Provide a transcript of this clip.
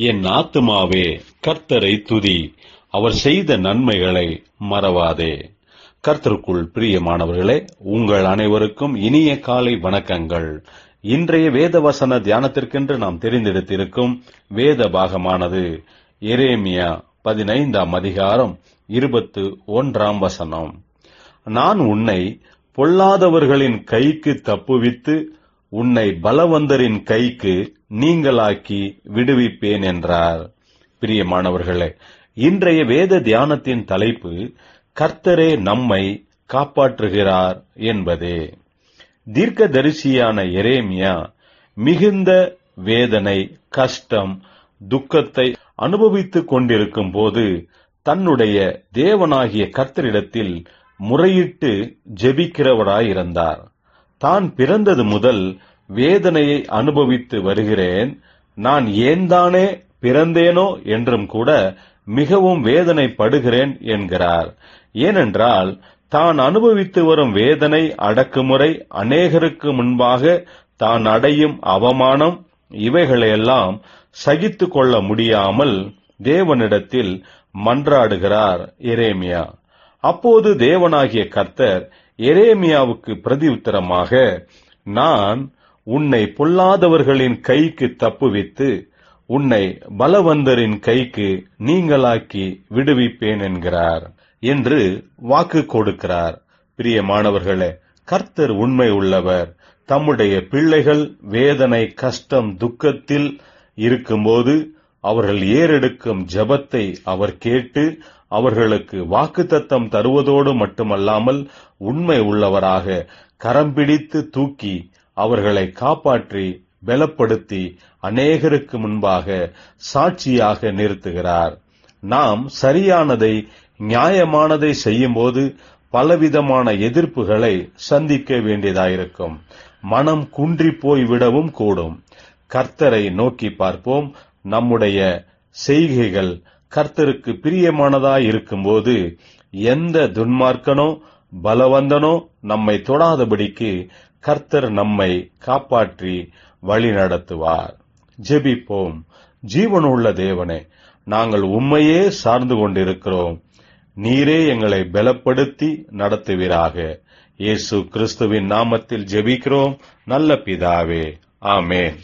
என் ஆத்துமாவே கர்த்தரை துதி. அவர் செய்த நன்மைகளை மறவாதே. கர்த்தருக்குள் பிரியமானவர்களே உங்கள் அனைவருக்கும் இனிய காலை வணக்கங்கள். இன்றைய வேத வசன தியானத்திற்கென்று நாம் தெரிந்தெடுத்திருக்கும் வேத பாகமானது எரேமியா பதினைந்தாம் அதிகாரம் இருபத்து ஒன்றாம் வசனம். நான் உன்னை பொல்லாதவர்களின் கைக்கு தப்புவித்து உன்னை பலவந்தரின் கைக்கு நீங்களாக்கி விடுவிப்பேன் என்றார். பிரியமானவர்களே இன்றைய வேத தியானத்தின் தலைப்பு கர்த்தரே நம்மை காப்பாற்றுகிறார் என்பதே. தீர்க்கதரிசியான எரேமியா மிகுந்த வேதனை கஷ்டம் துக்கத்தை அனுபவித்துக் கொண்டிருக்கும் போது தன்னுடைய தேவனாகிய கர்த்தரிடத்தில் முறையிட்டு ஜெபிக்கிறவராயிருந்தார். தான் பிறந்தது முதல் வேதனையை அனுபவித்து வருகிறேன். நான் ஏன்தானே பிறந்தேனோ என்றும் கூட மிகவும் வேதனைப்படுகிறேன் என்கிறார். ஏனென்றால் தான் அனுபவித்து வரும் வேதனை அடக்குமுறை அநேகருக்கு முன்பாக தான் அடையும் அவமானம் இவைகளையெல்லாம் சகித்து கொள்ள முடியாமல் தேவனிடத்தில் மன்றாடுகிறார் இரேமியா அப்போது தேவனாகிய கர்த்தர் எரேமியாவுக்கு பிரதி உத்தரமாக நான் உன்னை பொல்லாதவர்களின் கைக்கு தப்புவித்து உன்னை பலவந்தரின் கைக்கு நீங்களாக்கி விடுவிப்பேன் என்கிறார் என்று வாக்கு கொடுக்கிறார். பிரியமானவர்களே கர்த்தர் உண்மை உள்ளவர். தம்முடைய பிள்ளைகள் வேதனை கஷ்டம் துக்கத்தில் இருக்கும்போது அவர்கள் ஏறெடுக்கும் ஜபத்தை அவர் கேட்டு அவர்களுக்கு வாக்குத்தத்தம் தருவதோடு மட்டுமல்லாமல் உண்மை உள்ளவராக கரம் பிடித்து தூக்கி அவர்களை காப்பாற்றி பலப்படுத்தி அநேகருக்கு முன்பாக சாட்சியாக நிறுத்துகிறார். நாம் சரியானதை நியாயமானதை செய்யும்போது பலவிதமான எதிர்ப்புகளை சந்திக்க வேண்டியதாயிருக்கும். மனம் குன்றி போய் விடவும் கூடும். கர்த்தரை நோக்கி பார்ப்போம். நம்முடைய செய்கைகள் கர்த்தருக்கு பிரியமானதாய் இருக்கும்போது எந்த துன்மார்க்கனோ பலவந்தனோ நம்மை தொடாதபடிக்கு கர்த்தர் நம்மை காப்பாற்றி வழி நடத்துவார். ஜெபிப்போம். ஜீவனுள்ள தேவனே நாங்கள் உண்மையே சார்ந்து கொண்டிருக்கிறோம். நீரே எங்களை பலப்படுத்தி நடத்துவீராக. இயேசு கிறிஸ்துவின் நாமத்தில் ஜெபிக்கிறோம். நல்ல பிதாவே. ஆமேன்.